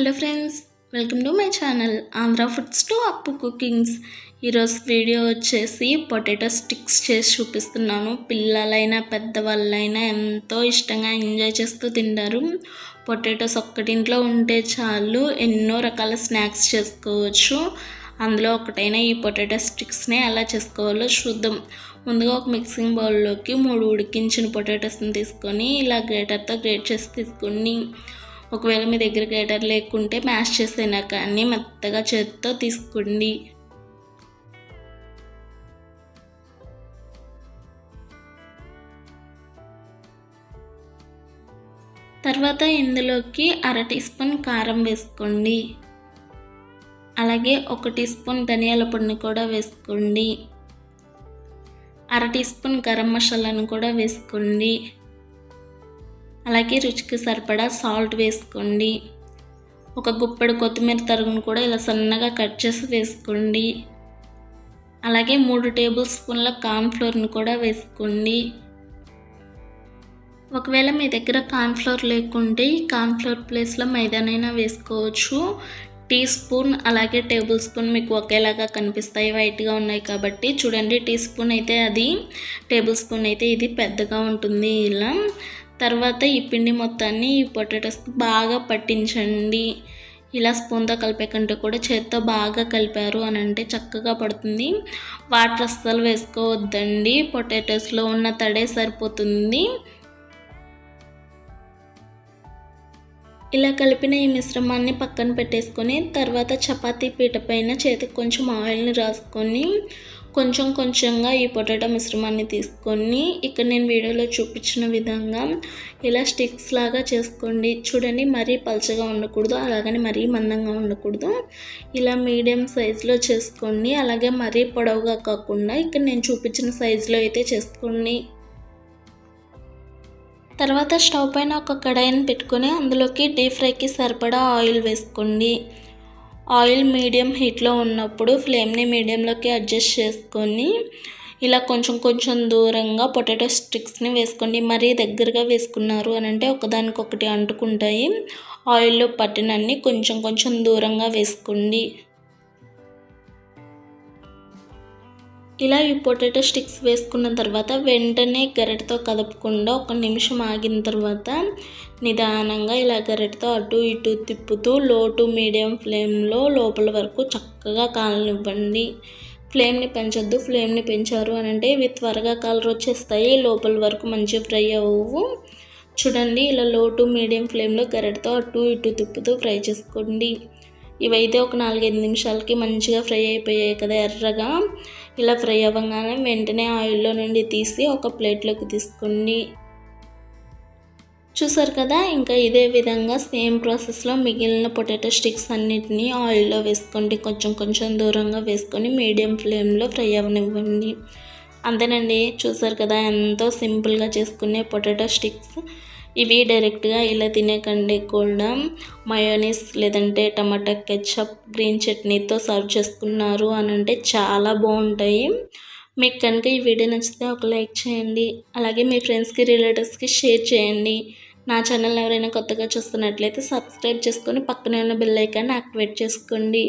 Hello friends welcome to my channel Andhra foods to Appu cookings. ఈరోజు video వచ్చేసి potato sticks చేసి చూపిస్తున్నాను. పిల్లలైనా పెద్దవాళ్ళైనా ఎంతో ఇష్టంగా ఎంజాయ్ చేస్తూ తింటారు. పొటాటోస్ ఒక్కటింట్లో ఉంటే చాలు ఎన్నో రకాల స్నాక్స్ చేసుకోవచ్చు. అందులో ఒకటైన ఈ పొటాటో స్టిక్స్ని ఎలా చేసుకోవాలో చూద్దాం. ముందుగా ఒక మిక్సింగ్ బౌల్లోకి మూడు ఉడికించిన పొటాటోస్ని తీసుకొని ఇలా గ్రేటర్తో గ్రేట్ చేసి తీసుకొని ఒకవేళ మీ దగ్గర గ్రేటర్ లేకుంటే మ్యాష్ చేసైనా కానీ మెత్తగా చేతితో తీసుకోండి. తర్వాత ఇందులోకి అర టీ స్పూన్ కారం వేసుకోండి. అలాగే ఒక టీ స్పూన్ ధనియాల పొడిని కూడా వేసుకోండి. అర టీ స్పూన్ గరం మసాలాను కూడా వేసుకోండి. అలాగే రుచికి సరిపడా సాల్ట్ వేసుకోండి. ఒక గుప్పెడు కొత్తిమీర తరుగును కూడా ఇలా సన్నగా కట్ చేసి వేసుకోండి. అలాగే మూడు టేబుల్ స్పూన్ల కార్న్ఫ్లోర్ని కూడా వేసుకోండి. ఒకవేళ మీ దగ్గర కార్న్ఫ్లోర్ లేకుంటే ఈ కార్న్ఫ్లోర్ ప్లేస్లో మైదానైనా వేసుకోవచ్చు. టీ స్పూన్ అలాగే టేబుల్ స్పూన్ మీకు ఒకేలాగా కనిపిస్తాయి. వైట్గా ఉన్నాయి కాబట్టి చూడండి టీ స్పూన్ అయితే అది టేబుల్ స్పూన్ అయితే ఇది పెద్దగా ఉంటుంది ఇలా. తర్వాత ఈ పిండి మొత్తాన్ని ఈ పొటాటోస్కి బాగా పట్టించండి. ఇలా స్పూన్తో కలిపే కంటే కూడా చేత్తో బాగా కలిపారు అని అంటే చక్కగా పడుతుంది. వాటర్ అస్సలు వేసుకోవద్దండి. పొటాటోస్లో ఉన్న తడే సరిపోతుంది. ఇలా కలిపిన ఈ మిశ్రమాన్ని పక్కన పెట్టేసుకొని తర్వాత చపాతీ పీట పైన చేతికి కొంచెం ఆయిల్ని రాసుకొని కొంచెం కొంచెంగా ఈ పొటాటో మిశ్రమాన్ని తీసుకొని ఇక్కడ నేను వీడియోలో చూపించిన విధంగా ఇలా స్టిక్స్ లాగా చేసుకోండి. చూడండి మరీ పలచగా ఉండకూడదు అలాగని మరీ మందంగా ఉండకూడదు. ఇలా మీడియం సైజులో చేసుకోండి. అలాగే మరీ పొడవుగా కాకుండా ఇక్కడ నేను చూపించిన సైజులో అయితే చేసుకోండి. తర్వాత స్టవ్ పైన ఒక కడాయిని పెట్టుకొని అందులోకి డీప్ ఫ్రైకి సరిపడా ఆయిల్ వేసుకోండి. ఆయిల్ మీడియం హీట్లో ఉన్నప్పుడు ఫ్లేమ్ని మీడియంలోకి అడ్జస్ట్ చేసుకొని ఇలా కొంచెం కొంచెం దూరంగా పొటాటో స్టిక్స్ని వేసుకోండి. మరీ దగ్గరగా వేసుకున్నారు అని అంటే ఒకదానికొకటి అంటుకుంటాయి. ఆయిల్లో పట్టినన్ని కొంచెం కొంచెం దూరంగా వేసుకోండి. ఇలా ఈ పొటాటో స్టిక్స్ వేసుకున్న తర్వాత వెంటనే గరిటతో కదపకుండా ఒక నిమిషం ఆగిన తర్వాత నిదానంగా ఇలా గరిటతో అటు ఇటు తిప్పుతూ లో టు మీడియం ఫ్లేమ్లో లోపల వరకు చక్కగా కాలనివ్వండి. ఫ్లేమ్ని పెంచొద్దు ఫ్లేమ్ని పెంచారు అని అంటే ఇవి త్వరగా కలర్ వచ్చేస్తాయి లోపల వరకు మంచిగా ఫ్రై అవ్వవు. చూడండి ఇలా లో టు మీడియం ఫ్లేమ్లో గరిటతో అటు ఇటు తిప్పుతూ ఫ్రై చేసుకోండి. ఇవైతే ఒక నాలుగైదు నిమిషాలకి మంచిగా ఫ్రై అయిపోయాయి కదా ఎర్రగా. ఇలా ఫ్రై అవ్వగానే వెంటనే ఆయిల్లో నుండి తీసి ఒక ప్లేట్లోకి తీసుకోండి చూసారు కదా ఇంకా ఇదే విధంగా సేమ్ ప్రాసెస్లో మిగిలిన పొటాటో స్టిక్స్ అన్నిటినీ ఆయిల్లో వేసుకోండి కొంచెం కొంచెం దూరంగా వేసుకొని మీడియం ఫ్లేమ్లో ఫ్రై అవ్వనివ్వండి. అంతేనండి చూసారు కదా ఎంతో సింపుల్గా చేసుకునే పొటాటో స్టిక్స్. ఇవి డైరెక్ట్గా ఇలా తినేకండి కూడా మయోనీస్ లేదంటే టమాటా కెచప్ గ్రీన్ చట్నీతో సర్వ్ చేసుకున్నారు అని అంటే చాలా బాగుంటాయి. మీకు కనుక ఈ వీడియో నచ్చితే ఒక లైక్ చేయండి. అలాగే మీ ఫ్రెండ్స్కి రిలేటివ్స్కి షేర్ చేయండి. నా ఛానల్ ఎవరైనా కొత్తగా చూస్తున్నట్లయితే సబ్స్క్రైబ్ చేసుకొని పక్కనే ఉన్న బెల్ ఐకాన్ని యాక్టివేట్ చేసుకోండి.